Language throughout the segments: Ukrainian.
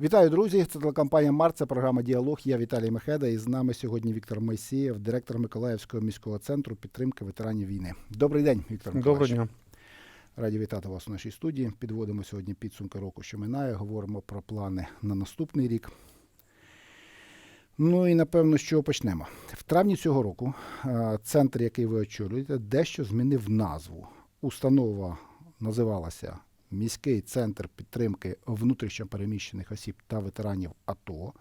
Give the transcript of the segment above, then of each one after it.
Вітаю, друзі! Це телекомпанія Март, це програма Діалог. Я Віталій Мехеда. І з нами сьогодні Віктор Мойсієв, директор Миколаївського міського центру підтримки ветеранів війни. Добрий день, Віктор Доброго Миколаївич. дня. Раді вітати вас у нашій студії. Підводимо сьогодні підсумки року, що минає. Говоримо про плани на наступний рік. Ну і напевно, чого почнемо. В травні цього року е, центр, який ви очолюєте, дещо змінив назву. Установа називалася Міський центр підтримки внутрішньопереміщених осіб та ветеранів АТО,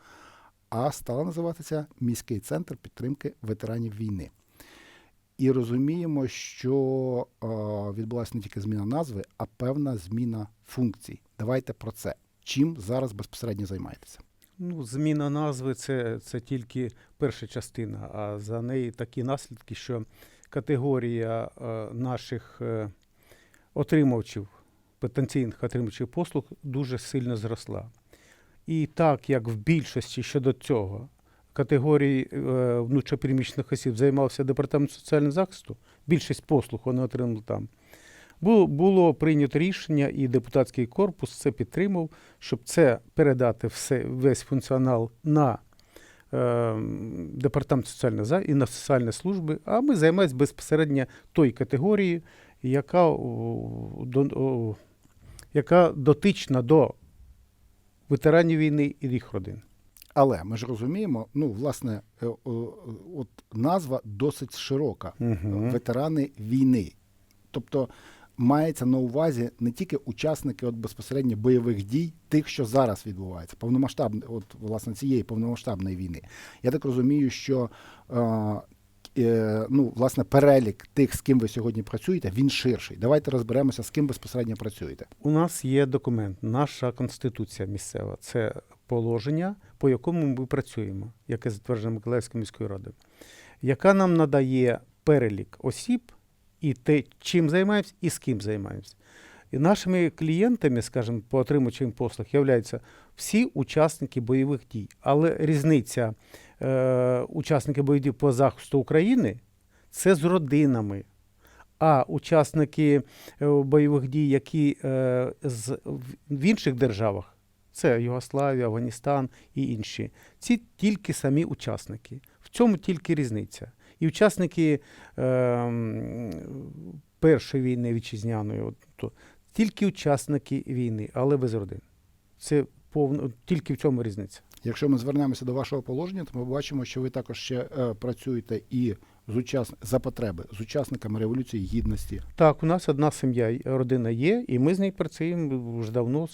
а стала називатися Міський центр підтримки ветеранів війни. І розуміємо, що е, відбулася не тільки зміна назви, а певна зміна функцій. Давайте про це. Чим зараз безпосередньо займаєтеся? Ну, зміна назви це, це тільки перша частина, а за неї такі наслідки, що категорія е, наших е, отримувачів, потенційних отримувачів послуг дуже сильно зросла. І так як в більшості щодо цього категорії е, внутрішньопереміщених осіб займався департамент соціального захисту, більшість послуг вони отримали там. Було, прийнято рішення, і депутатський корпус це підтримав, щоб це передати все, весь функціонал на е, департамент соціального захисту і на соціальні служби, а ми займаємось безпосередньо той категорією, яка, о, о, яка дотична до ветеранів війни і їх родин. Але ми ж розуміємо, ну, власне, е, от назва досить широка. Угу. ветерани війни. Тобто мається на увазі не тільки учасники от безпосередньо бойових дій, тих, що зараз відбувається, повномасштаб, от власне цієї повномасштабної війни. Я так розумію, що е, ну, власне перелік тих, з ким ви сьогодні працюєте, він ширший. Давайте розберемося, з ким безпосередньо працюєте. У нас є документ, наша конституція місцева. Це положення, по якому ми працюємо, яке затверджено Миколаївською міською радою, яка нам надає перелік осіб і те, чим займаємось і з ким займаємось. І нашими клієнтами, скажімо, по отримувачам послуг являються всі учасники бойових дій. Але різниця е, учасники бойових по захисту України це з родинами. А учасники е, бойових дій, які е, з, в- інших державах, це Югославія, Афганістан і інші, ці тільки самі учасники. В цьому тільки різниця. І учасники е, Першої війни вітчизняної, то, тільки учасники війни, але без родин. Це повно, тільки в цьому різниця. Якщо ми звернемося до вашого положення, то ми бачимо, що ви також ще е, працюєте і з учас... за потреби з учасниками Революції Гідності. Так, у нас одна сім'я, родина є, і ми з нею працюємо вже давно.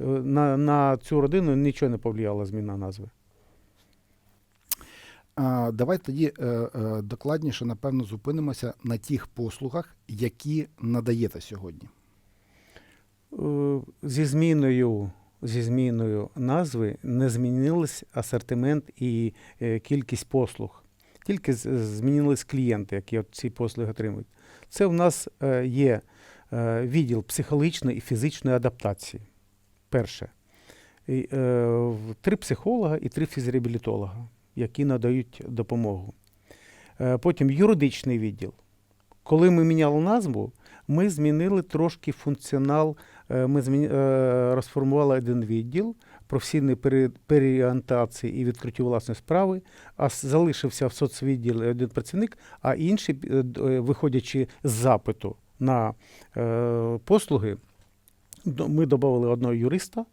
Е, На, на цю родину нічого не повлияла зміна назви. А, давайте тоді е, е, докладніше, напевно, зупинимося на тих послугах, які надаєте сьогодні. Зі зміною, зі зміною назви не змінились асортимент і е, кількість послуг. Тільки змінились клієнти, які ці послуги отримують. Це в нас е, є е, відділ психологічної і фізичної адаптації. Перше. Три психолога і три фізреабілітолога, які надають допомогу. Потім юридичний відділ. Коли ми міняли назву, ми змінили трошки функціонал. Е, Ми е, розформували один відділ професійної пере- переорієнтації і відкриття власної справи, а залишився в соцвідділі один працівник, а інший, е, виходячи з запиту на послуги, ми додали одного юриста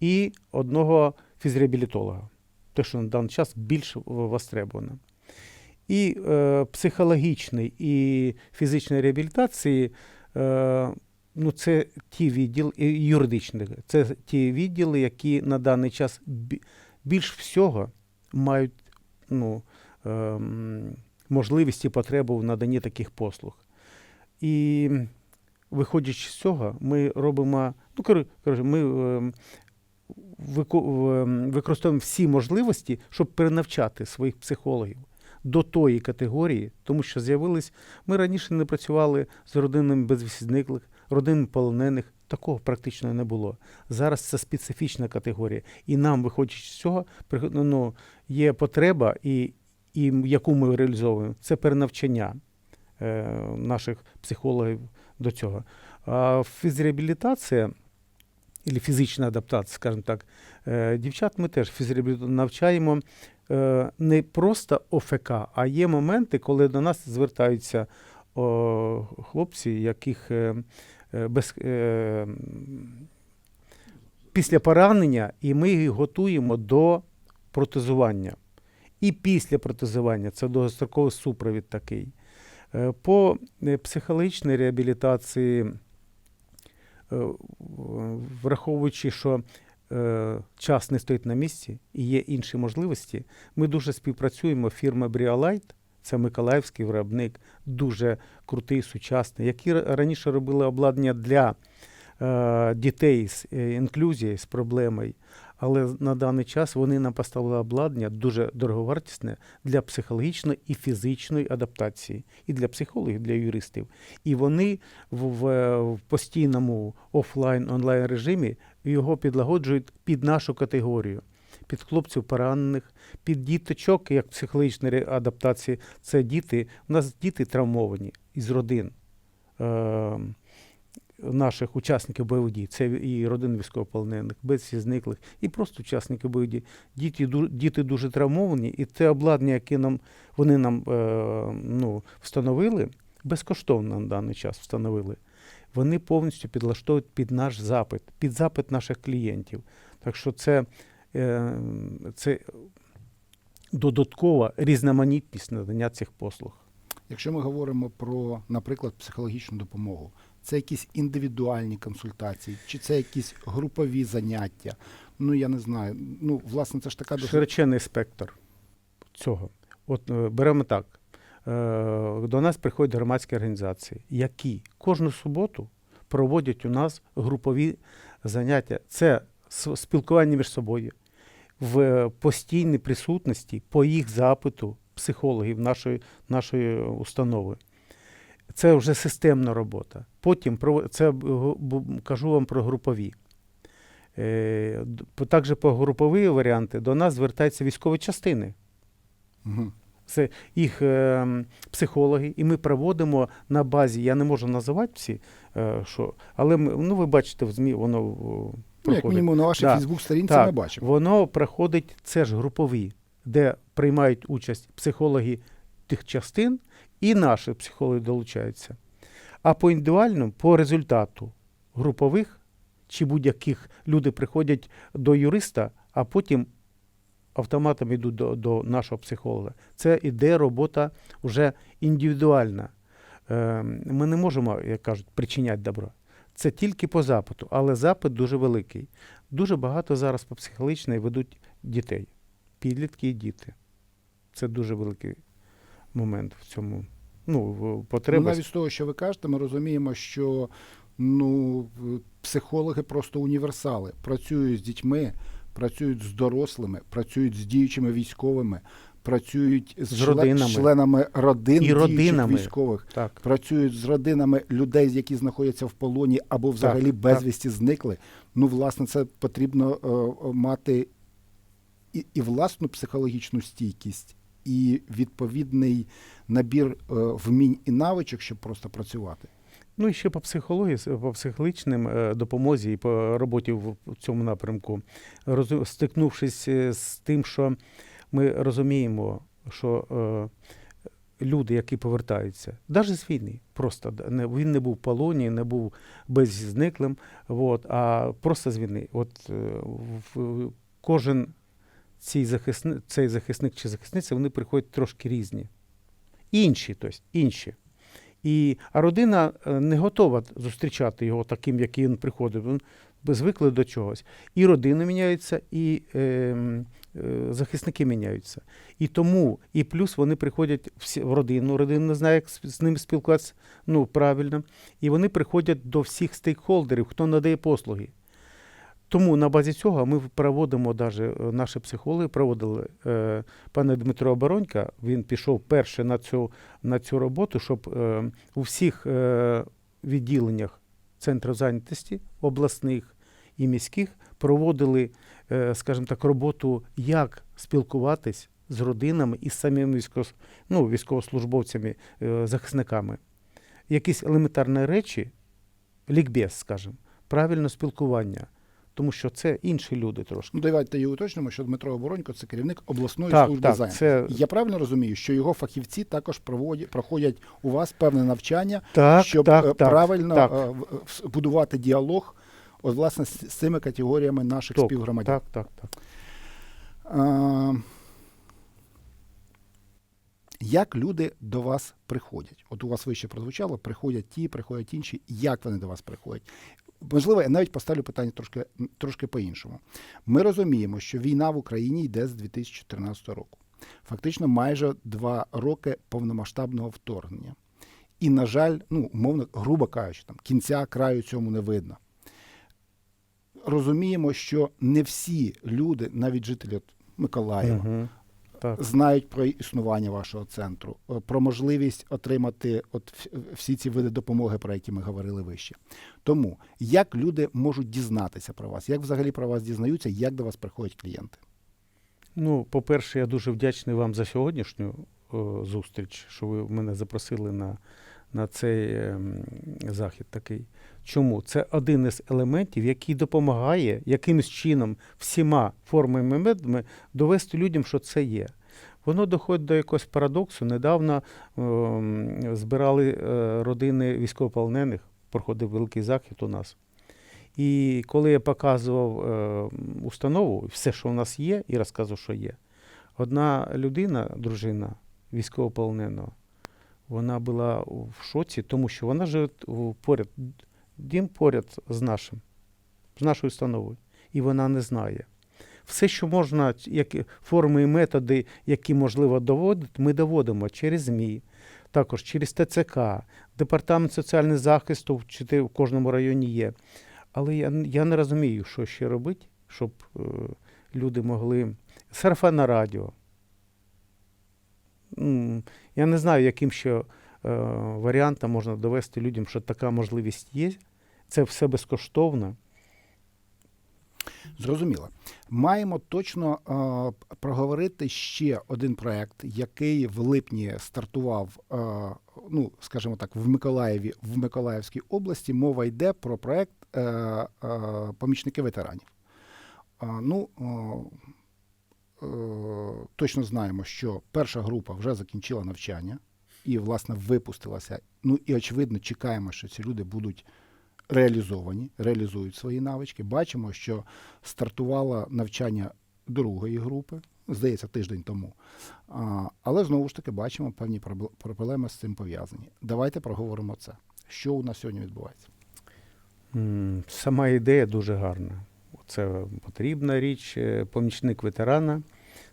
і одного фізреабілітолога. Те, що на даний час більш востребовано. І е, психологічної і фізичної реабілітації ну, це ті відділи, і юридичних, це ті відділи, які на даний час більш всього мають ну, ем, можливість і потребу в наданні таких послуг. І виходячи з цього, ми робимо, ну, кор- коротше, ми ем, ем, використовуємо всі можливості, щоб перенавчати своїх психологів до тої категорії, тому що з'явились. Ми раніше не працювали з родинами безвісті родинами полонених. Такого практично не було. Зараз це специфічна категорія. І нам, виходячи з цього, ну, є потреба, і, і яку ми реалізовуємо, це перенавчання е, наших психологів до цього. А фізреабілітація або фізична адаптація, скажімо так. Е, Дівчат ми теж фізреабіліту навчаємо е, не просто ОФК, а є моменти, коли до нас звертаються хлопці, яких е, без, е, після поранення, і ми їх готуємо до протезування. І після протезування це довгостроковий супровід такий. Е, По е, психологічній реабілітації, е, враховуючи, що е, час не стоїть на місці і є інші можливості, ми дуже співпрацюємо. Фірма Бріалайт, це миколаївський виробник, дуже крутий, сучасний, які ра- раніше робили обладнання для е, дітей з е, інклюзією, з проблемою. Але на даний час вони нам поставили обладнання дуже дороговартісне для психологічної і фізичної адаптації, і для психологів, і для юристів. І вони в, в, в постійному офлайн-онлайн режимі його підлагоджують під нашу категорію, під хлопців поранених, під діточок, як психологічна ре- адаптація. Це діти. У нас діти травмовані із родин. Е, Наших учасників бойових дій, це і родини військовополонених, безвісті зниклих, і просто учасники бойових дій. Діти, діти дуже травмовані, і те обладнання, яке нам вони нам е, ну, встановили, безкоштовно на даний час встановили, вони повністю підлаштовують під наш запит, під запит наших клієнтів. Так що це, це додаткова різноманітність надання цих послуг. Якщо ми говоримо про, наприклад, психологічну допомогу, це якісь індивідуальні консультації, чи це якісь групові заняття? Ну я не знаю. Ну, власне, це ж така досить Широченний спектр цього. От е, беремо так. Е, До нас приходять громадські організації, які кожну суботу проводять у нас групові заняття. Це спілкування між собою в постійній присутності по їх запиту психологів нашої, нашої установи. Це вже системна робота. Потім це кажу вам про групові. Е, Також по групові варіанти до нас звертаються військові частини. Мгм. Це їх е, психологи, і ми проводимо на базі. Я не можу називати всі, е, що, але ми, ну, ви бачите в ЗМІ, воно Ну, як мінімум на вашій Да. Фейсбук-сторінці ми бачимо. Воно проходить, це ж групові, де приймають участь психологи тих частин, і наші психологи долучаються. А по індивідуальному, по результату групових чи будь-яких люди приходять до юриста, а потім автоматом йдуть до, до нашого психолога. Це іде робота вже індивідуальна. Е, Ми не можемо, як кажуть, причиняти добро. Це тільки по запиту, але запит дуже великий. Дуже багато зараз по психологічній ведуть дітей, підлітки і діти. Це дуже великий момент в цьому. Ну, в- Ну, навіть з того, що ви кажете, ми розуміємо, що ну, психологи просто універсали. Працюють з дітьми, працюють з дорослими, працюють з діючими військовими, працюють з, З родинами. членами родин І родинами. військових. Так. Працюють з родинами людей, які знаходяться в полоні або взагалі так. безвісті зникли. Ну, власне, це потрібно е, е, мати і, і власну психологічну стійкість, і відповідний набір е, вмінь і навичок, щоб просто працювати. Ну і ще по психології, по психологічним е, допомозі і по роботі в цьому напрямку, стикнувшись з тим, що ми розуміємо, що е, люди, які повертаються, навіть з війни, просто не, він не був в полоні, не був беззниклим, от, а просто з війни. От е, кожен цей захисник, цей захисник чи захисниця, вони приходять трошки різні. Інші, тобто, інші. І, а родина е, не готова зустрічати його таким, який він приходив. Звикли до чогось. І родини міняються, і е, захисники міняються. І тому, і плюс вони приходять в родину, родина не знає, як з, ним спілкуватися ну, правильно. І вони приходять до всіх стейкхолдерів, хто надає послуги. Тому на базі цього ми проводимо даже е, наші психологи проводили е, пане Дмитро Оборонька. Він пішов перше на цю на цю роботу, щоб е, у всіх е, відділеннях центру зайнятості, обласних і міських, проводили, е, скажімо так, роботу, як спілкуватись з родинами і з самими військово, ну, військовослужбовцями, е, захисниками. Якісь елементарні речі, лікбез, скажімо, правильне спілкування. тому що це інші люди трошки. Ну, давайте її уточнимо, що Дмитро Оборонько це керівник обласної Так, служби так, зайнятості. це Я правильно розумію, що його фахівці також проводять, проходять у вас певне навчання, так, щоб так, е, правильно так. е, будувати діалог от, власне, з, цими категоріями наших Так, співгромадян. Так, так, так. А, як люди до вас приходять? От у вас вище прозвучало, приходять ті, приходять інші. Як вони до вас приходять? Можливо, я навіть поставлю питання трошки, трошки по-іншому. Ми розуміємо, що війна в Україні йде з 2014 року. Фактично майже два роки повномасштабного вторгнення. І, на жаль, ну, умовно, грубо кажучи, там, кінця краю цьому не видно. Розуміємо, що не всі люди, навіть жителі Миколаєва, Мгм. так. знають про існування вашого центру, е, про можливість отримати от всі ці види допомоги, про які ми говорили вище. Тому як люди можуть дізнатися про вас, як взагалі про вас дізнаються, як до вас приходять клієнти? Ну, по-перше, я дуже вдячний вам за сьогоднішню о, зустріч, що ви мене запросили на, на цей ем, захід такий. Чому? Це один із елементів, який допомагає якимось чином всіма формами і довести людям, що це є. Воно доходить до якогось парадоксу. Недавно ем, збирали е, родини військовополонених, проходив великий захід у нас. І коли я показував е, установу, все, що у нас є, і розказував, що є, одна людина, дружина військовополоненого, вона була в шоці, тому що вона живе поряд, дім поряд з нашим, з нашою установою, і вона не знає. Все, що можна, які форми і методи, які можливо доводити, ми доводимо через ЗМІ, також через ТЦК, Департамент соціального захисту в кожному районі є. Але я, я не розумію, що ще робити, щоб е, люди могли. Сарафанне радіо. Я не знаю, яким ще е, варіантом можна довести людям, що така можливість є. Це все безкоштовно. Зрозуміло. Маємо точно е, проговорити ще один проект, який в липні стартував, е, ну скажімо так, в Миколаєві, в Миколаївській області. Мова йде про проект е, е, помічники ветеранів. Е, ну, е, точно знаємо, що перша група вже закінчила навчання і, власне, випустилася. Ну і очевидно, чекаємо, що ці люди будуть реалізовані, реалізують свої навички. Бачимо, що стартувало навчання другої групи, здається, тиждень тому. А, але знову ж таки бачимо певні проблеми з цим пов'язані. Давайте проговоримо це. Що у нас сьогодні відбувається? Сама ідея дуже гарна. Це потрібна річ. е, Помічник ветерана.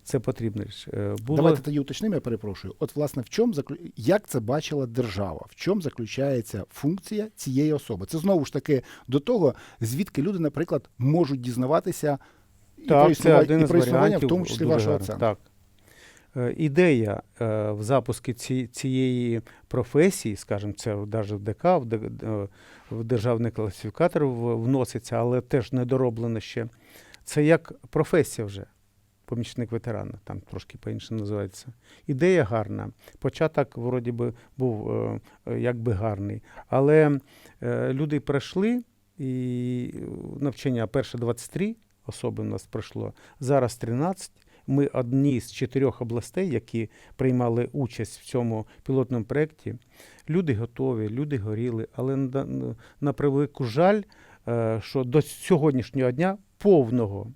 Це потрібна річ. Е, Було... Давайте тоді уточнимо, я перепрошую. От, власне, в чому заклю... як це бачила держава? В чому заключається функція цієї особи? Це знову ж таки до того, звідки люди, наприклад, можуть дізнаватися і про Так, це існування, один і про існування, в тому числі вашого гарний. центру. Так. Е, Ідея е, в запуску ці, цієї професії, скажімо, це навіть в ДК, в, в державний класифікатор вноситься, але теж не дороблено ще. Це як професія вже. Помічник ветерана, там трошки по-іншому називається. Ідея гарна. Початок, вроді би, був е, е, якби гарний. Але е, люди пройшли, і навчання перше 23 особи в нас пройшло, зараз 13. Ми одні з чотирьох областей, які приймали участь в цьому пілотному проєкті. Люди готові, люди горіли, але на, превелику жаль, що до сьогоднішнього дня повного,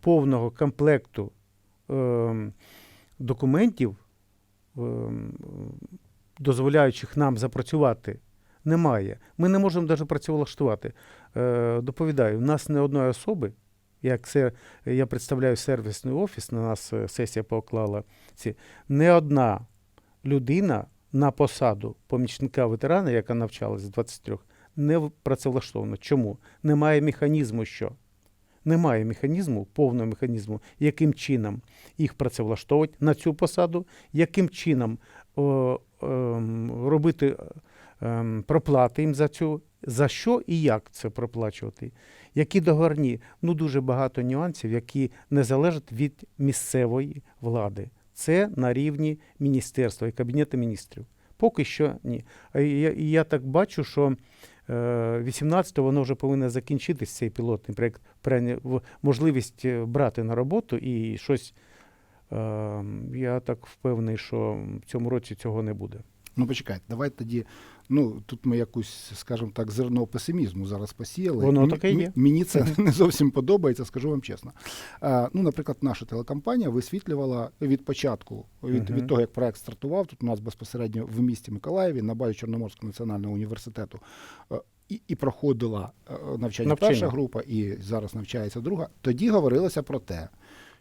повного комплекту ем, документів, ем, дозволяючих нам запрацювати, немає. Ми не можемо навіть працевлаштувати. Е, доповідаю, у нас не одної особи, як це я представляю сервісний офіс, на нас е, сесія поклала ці. Не одна людина на посаду помічника ветерана, яка навчалась з 23, не працевлаштована. Чому? Немає механізму, що немає механізму, повного механізму, яким чином їх працевлаштовувати на цю посаду, яким чином о, ем, робити ем, проплати їм за цю, за що і як це проплачувати, які договорні. Ну дуже багато нюансів, які не залежать від місцевої влади. Це на рівні міністерства і кабінету міністрів. Поки що ні. Я, я так бачу, що 18-го воно вже повинно закінчитись, цей пілотний проєкт, можливість е, брати на роботу і щось. е, Я так впевнений, що в цьому році цього не буде. Ну, почекайте, давайте тоді. Ну, тут ми якусь, скажімо так, зерно песимізму зараз посіяли. Воно М- таке є. Мені це не зовсім подобається, скажу вам чесно. А, ну, наприклад, наша телекомпанія висвітлювала від початку, від, від того, як проект стартував, тут у нас безпосередньо в місті Миколаєві на базі Чорноморського національного університету. е, І, і проходила е, навчання, Навчання. перша група, і зараз навчається друга. Тоді говорилося про те,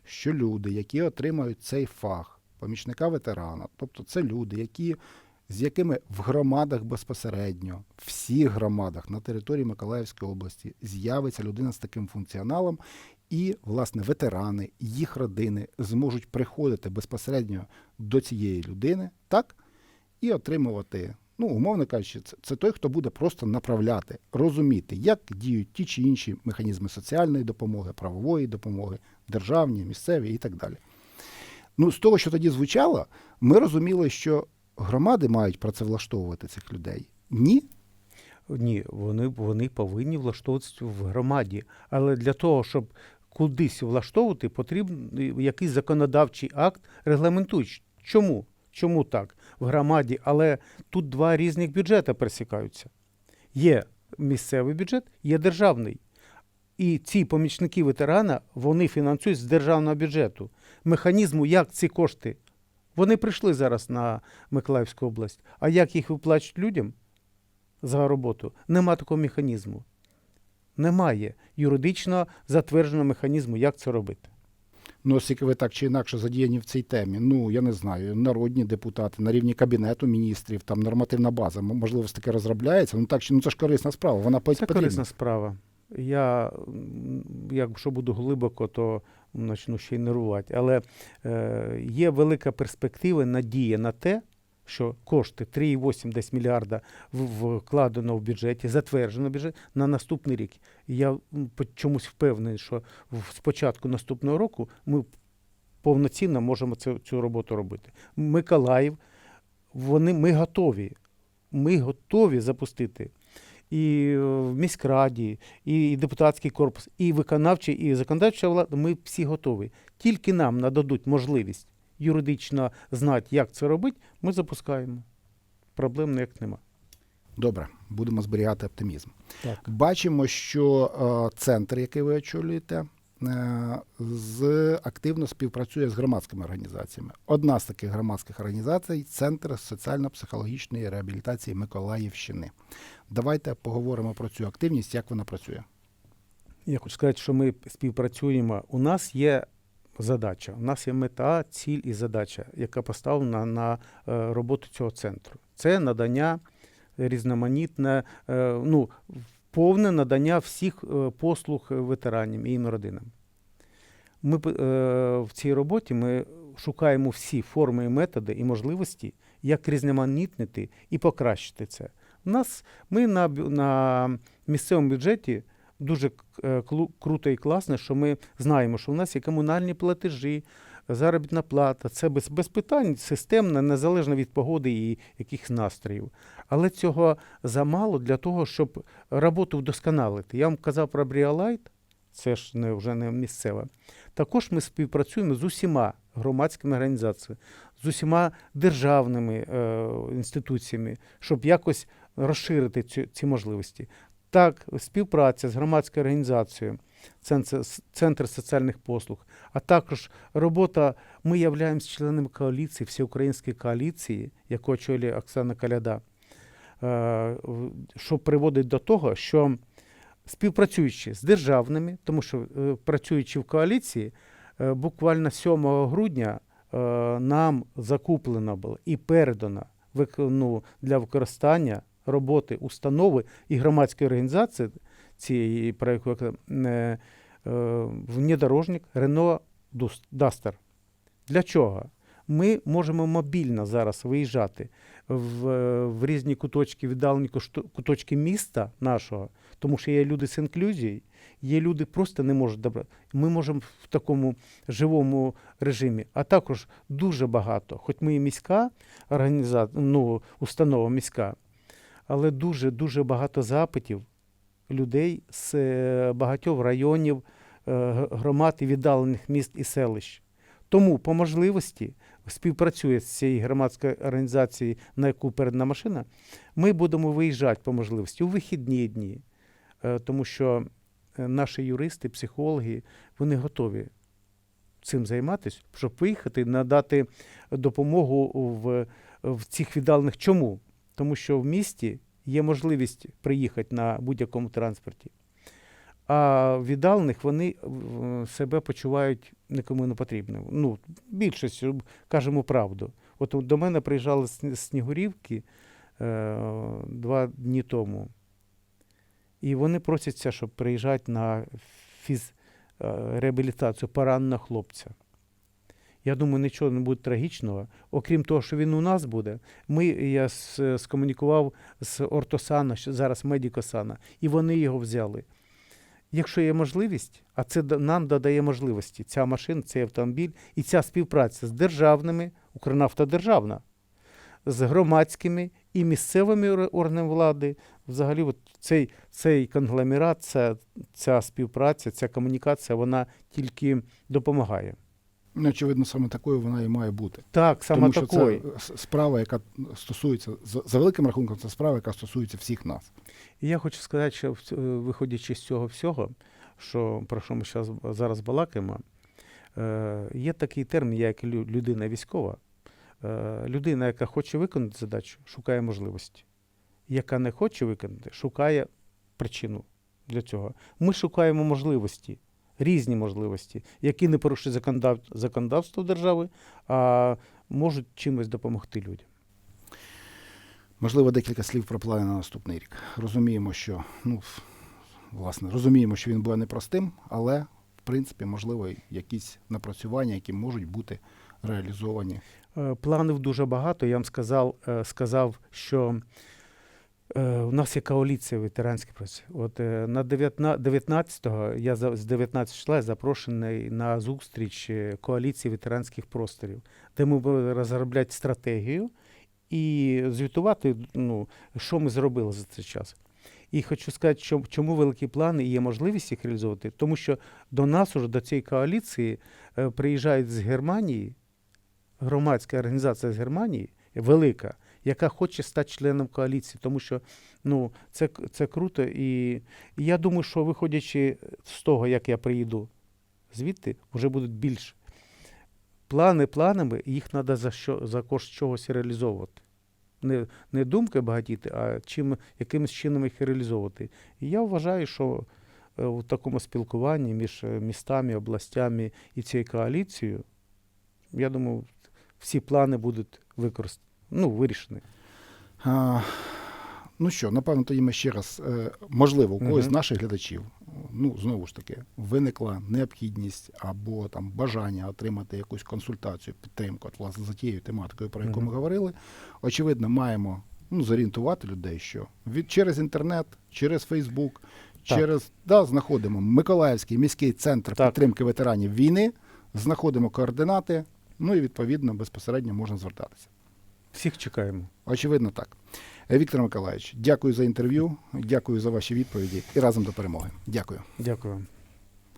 що люди, які отримають цей фах помічника ветерана, тобто це люди, які з якими в громадах безпосередньо, всіх громадах на території Миколаївської області з'явиться людина з таким функціоналом, і, власне, ветерани, їх родини зможуть приходити безпосередньо до цієї людини, так, і отримувати. Ну, умовно кажучи, це, це той, хто буде просто направляти, розуміти, як діють ті чи інші механізми соціальної допомоги, правової допомоги, державні, місцеві і так далі. Ну, з того, що тоді звучало, ми розуміли, що громади мають працевлаштовувати цих людей. Ні. Ні, вони, вони повинні влаштовуватися в громаді. Але для того, щоб кудись влаштовувати, потрібен якийсь законодавчий акт регламентуючий. Чому? Чому так? В громаді, але тут два різних бюджети пересікаються. Є місцевий бюджет, є державний. І ці помічники ветерана вони фінансують з державного бюджету. Механізму, як ці кошти, вони прийшли зараз на Миколаївську область. А як їх виплачують людям за роботу? Нема такого механізму. Немає юридично затвердженого механізму, як це робити. Ну, оскільки ви так чи інакше задіяні в цій темі, ну я не знаю, народні депутати на рівні кабінету міністрів, там нормативна база, можливо, таки розробляється. Ну так чи ну це ж корисна справа. Вона Це потрібна. корисна справа. Я, якщо буду глибоко, то почну ще й нервувати. Але е, є велика перспектива, надія на те, що кошти 3,8 десь мільярда вкладено в бюджеті, затверджено бюджет на наступний рік. Я чомусь впевнений, що з початку наступного року ми повноцінно можемо цю, цю роботу робити. Миколаїв, вони, ми готові. Ми готові запустити і е, в міськраді, і, депутатський корпус, і виконавчий, і законодавча влада. Ми всі готові. Тільки нам нададуть можливість юридично знати, як це робити, ми запускаємо. Проблем ніяк нема. Добре, будемо зберігати оптимізм. Так. Бачимо, що е, центр, який ви очолюєте, з активно співпрацює з громадськими організаціями. Одна з таких громадських організацій Центр соціально-психологічної реабілітації Миколаївщини. Давайте поговоримо про цю активність, як вона працює. Я хочу сказати, що ми співпрацюємо. У нас є задача, у нас є мета, ціль і задача, яка поставлена на е, роботу цього центру. Це надання різноманітне, е, ну, повне надання всіх е, послуг ветеранам і їм родинам. Ми е, в цій роботі ми шукаємо всі форми і методи і можливості, як різноманітнити і покращити це. У нас ми на, на місцевому бюджеті дуже е, круто і класно, що ми знаємо, що у нас є комунальні платежі, заробітна плата. Це без, без питань системно, незалежно від погоди і якихось настроїв. Але цього замало для того, щоб роботу вдосконалити. Я вам казав про Бріалайт, це ж не, вже не місцева. Також ми співпрацюємо з усіма громадськими організаціями, з усіма державними е, інституціями, щоб якось розширити ці, ці можливості. Так, співпраця з громадською організацією, Центр, Центр соціальних послуг, а також робота. Ми являємося членами коаліції, всеукраїнської коаліції, яку очолює Оксана Каляда, що приводить до того, що співпрацюючи з державними, тому що е, працюючи в коаліції, е, буквально 7 грудня е, нам закуплено було і передано ну, для використання роботи установи і громадської організації цієї проєкту е, е, внедорожник Дус- Duster. Для чого? Ми можемо мобільно зараз виїжджати в, в різні куточки, віддалені куточки міста нашого, тому що є люди з інклюзією, є люди просто не можуть добрати. Ми можемо в такому живому режимі, а також дуже багато, хоч ми і міська організація, ну, установа міська, але дуже дуже багато запитів людей з е, багатьох районів, е, громад і віддалених міст і селищ. Тому по можливості співпрацює з цією громадською організацією, на яку передана машина, ми будемо виїжджати по можливості у вихідні дні, Е, тому що е, наші юристи, психологи, вони готові цим займатися, щоб виїхати, надати допомогу в, в цих віддалених. Чому? Тому що в місті є можливість приїхати на будь-якому транспорті. А віддалених вони е, себе почувають нікому не потрібним. Ну, більшість, кажемо правду. От до мене приїжджали Снігурівки е, два дні тому. І вони просяться, щоб приїжджати на фіз, е, реабілітацію пораненого хлопця. Я думаю, нічого не буде трагічного. Окрім того, що він у нас буде, ми, я скомунікував з Ортосана, зараз Медікосана, і вони його взяли. Якщо є можливість, а це нам додає можливості, ця машина, цей автомобіль і ця співпраця з державними, Укрнафта державна, з громадськими і місцевими органами влади, взагалі, от цей, цей конгломерат, ця, ця співпраця, ця комунікація, вона тільки допомагає. Ну, очевидно, саме такою вона і має бути. Так, саме Тому що такої. це справа, яка стосується, за, великим рахунком, це справа, яка стосується всіх нас. І я хочу сказати, що е, виходячи з цього всього, що, про що ми зараз балакаємо, е, є такий термін, як людина військова. Е, людина, яка хоче виконати задачу, шукає можливості. Яка не хоче виконати, шукає причину для цього. Ми шукаємо можливості, різні можливості, які не порушують законодав... законодавство держави, а можуть чимось допомогти людям. Можливо, декілька слів про плани на наступний рік. Розуміємо, що ну власне розуміємо, що він буде непростим, але в принципі можливо якісь напрацювання, які можуть бути реалізовані. Е, Планів дуже багато. Я вам сказав, е, сказав що у нас є коаліція ветеранських працює. От е, на 19 19-го, я з 19 числа запрошений на зустріч е, коаліції ветеранських просторів, де ми будемо розробляти стратегію і звітувати, ну, що ми зробили за цей час. І хочу сказати, що, чому великі плани і є можливість їх реалізовувати, тому що до нас уже до цієї коаліції е, приїжджають з Германії громадська організація з Германії, велика, яка хоче стати членом коаліції, тому що ну, це, це круто. І, я думаю, що виходячи з того, як я приїду звідти, вже будуть більше. Плани планами, їх треба за, що, за кошт чогось реалізовувати. Не, не думки багатіти, а чим, якимось чином їх реалізовувати. І я вважаю, що е, у такому спілкуванні між е, містами, областями і цією коаліцією, я думаю, всі плани будуть використані, ну, вирішені. А, ну що, напевно, тоді ми ще раз, е, можливо, у когось з Мгм. наших глядачів, ну знову ж таки, виникла необхідність або там бажання отримати якусь консультацію, підтримку, от, власне, за тією тематикою, про яку Мгм. ми говорили. Очевидно, маємо ну, зорієнтувати людей, що від через інтернет, через Фейсбук, Так. через да, знаходимо Миколаївський міський центр Так. підтримки ветеранів війни, знаходимо координати, ну і відповідно безпосередньо можна звертатися. Всіх чекаємо. Очевидно, так. Віктор Миколаївич, дякую за інтерв'ю, дякую за ваші відповіді і разом до перемоги. Дякую. Дякую.